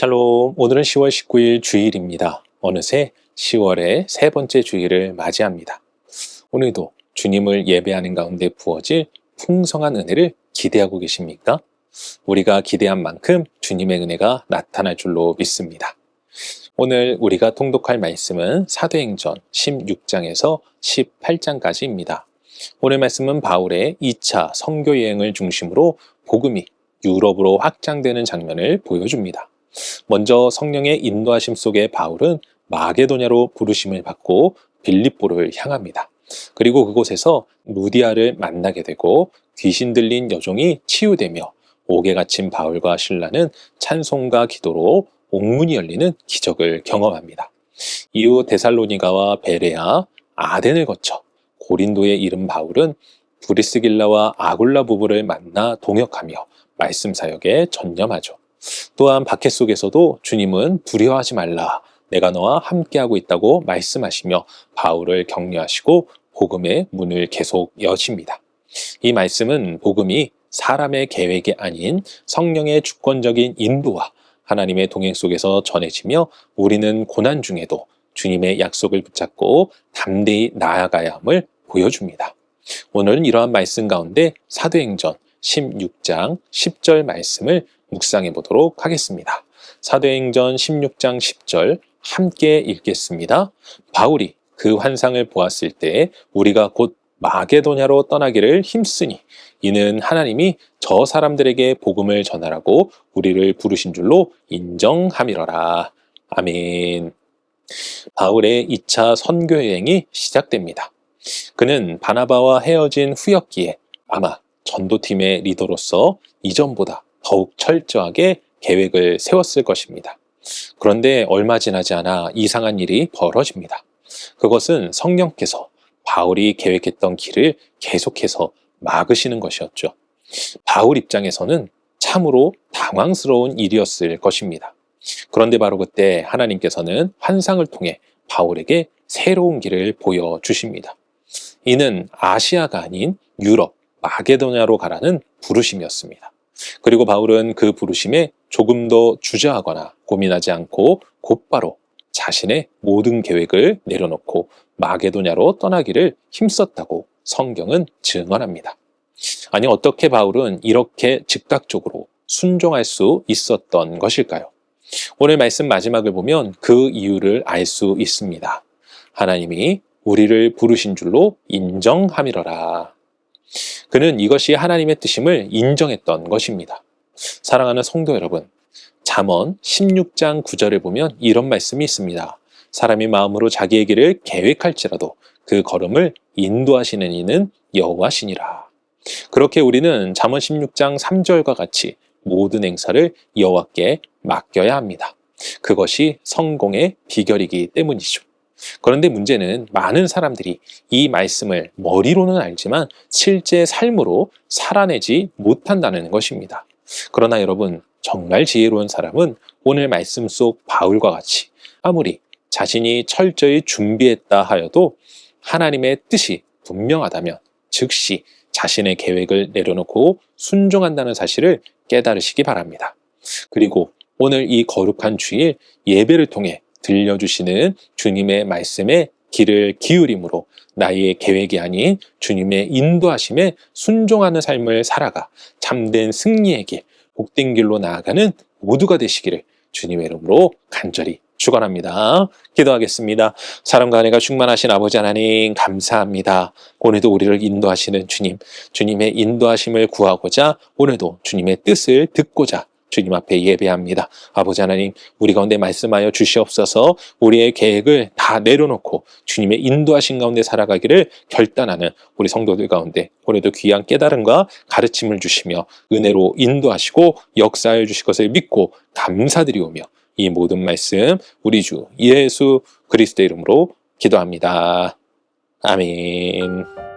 샬롬, 오늘은 10월 19일 주일입니다. 어느새 10월의 세 번째 주일을 맞이합니다. 오늘도 주님을 예배하는 가운데 부어질 풍성한 은혜를 기대하고 계십니까? 우리가 기대한 만큼 주님의 은혜가 나타날 줄로 믿습니다. 오늘 우리가 통독할 말씀은 사도행전 16장에서 18장까지입니다. 오늘 말씀은 바울의 2차 선교 여행을 중심으로 복음이 유럽으로 확장되는 장면을 보여줍니다. 먼저 성령의 인도하심 속에 바울은 마게도냐로 부르심을 받고 빌립보를 향합니다. 그리고 그곳에서 루디아를 만나게 되고 귀신 들린 여종이 치유되며 옥에 갇힌 바울과 신라는 찬송과 기도로 옥문이 열리는 기적을 경험합니다. 이후 데살로니가와 베레아, 아덴을 거쳐 고린도에 이른 바울은 브리스길라와 아굴라 부부를 만나 동역하며 말씀 사역에 전념하죠. 또한 박해 속에서도 주님은 두려워하지 말라. 내가 너와 함께하고 있다고 말씀하시며 바울을 격려하시고 복음의 문을 계속 여십니다. 이 말씀은 복음이 사람의 계획이 아닌 성령의 주권적인 인도와 하나님의 동행 속에서 전해지며 우리는 고난 중에도 주님의 약속을 붙잡고 담대히 나아가야 함을 보여줍니다. 오늘은 이러한 말씀 가운데 사도행전 16장 10절 말씀을 묵상해 보도록 하겠습니다. 사도행전 16장 10절 함께 읽겠습니다. 바울이 그 환상을 보았을 때 우리가 곧 마게도냐로 떠나기를 힘쓰니 이는 하나님이 저 사람들에게 복음을 전하라고 우리를 부르신 줄로 인정함이러라. 아멘. 바울의 2차 선교 여행이 시작됩니다. 그는 바나바와 헤어진 후였기에 아마 전도팀의 리더로서 이전보다 더욱 철저하게 계획을 세웠을 것입니다. 그런데 얼마 지나지 않아 이상한 일이 벌어집니다. 그것은 성령께서 바울이 계획했던 길을 계속해서 막으시는 것이었죠. 바울 입장에서는 참으로 당황스러운 일이었을 것입니다. 그런데 바로 그때 하나님께서는 환상을 통해 바울에게 새로운 길을 보여주십니다. 이는 아시아가 아닌 유럽, 마게도냐로 가라는 부르심이었습니다. 그리고 바울은 그 부르심에 조금 더 주저하거나 고민하지 않고 곧바로 자신의 모든 계획을 내려놓고 마게도냐로 떠나기를 힘썼다고 성경은 증언합니다. 아니, 어떻게 바울은 이렇게 즉각적으로 순종할 수 있었던 것일까요? 오늘 말씀 마지막을 보면 그 이유를 알 수 있습니다. 하나님이 우리를 부르신 줄로 인정함이러라. 그는 이것이 하나님의 뜻임을 인정했던 것입니다. 사랑하는 성도 여러분, 잠언 16장 9절을 보면 이런 말씀이 있습니다. 사람이 마음으로 자기의 길을 계획할지라도 그 걸음을 인도하시는 이는 여호와시니라. 그렇게 우리는 잠언 16장 3절과 같이 모든 행사를 여호와께 맡겨야 합니다. 그것이 성공의 비결이기 때문이죠. 그런데 문제는 많은 사람들이 이 말씀을 머리로는 알지만 실제 삶으로 살아내지 못한다는 것입니다. 그러나 여러분, 정말 지혜로운 사람은 오늘 말씀 속 바울과 같이 아무리 자신이 철저히 준비했다 하여도 하나님의 뜻이 분명하다면 즉시 자신의 계획을 내려놓고 순종한다는 사실을 깨달으시기 바랍니다. 그리고 오늘 이 거룩한 주일 예배를 통해 들려주시는 주님의 말씀에 길을 기울임으로 나의 계획이 아닌 주님의 인도하심에 순종하는 삶을 살아가 참된 승리의 길, 복된 길로 나아가는 모두가 되시기를 주님의 이름으로 간절히 축원합니다. 기도하겠습니다. 사랑과 은혜가 충만하신 아버지 하나님 감사합니다. 오늘도 우리를 인도하시는 주님, 주님의 인도하심을 구하고자 오늘도 주님의 뜻을 듣고자 주님 앞에 예배합니다. 아버지 하나님, 우리 가운데 말씀하여 주시옵소서 우리의 계획을 다 내려놓고 주님의 인도하신 가운데 살아가기를 결단하는 우리 성도들 가운데 오늘도 귀한 깨달음과 가르침을 주시며 은혜로 인도하시고 역사해 주실 것을 믿고 감사드리오며 이 모든 말씀 우리 주 예수 그리스도 이름으로 기도합니다. 아멘.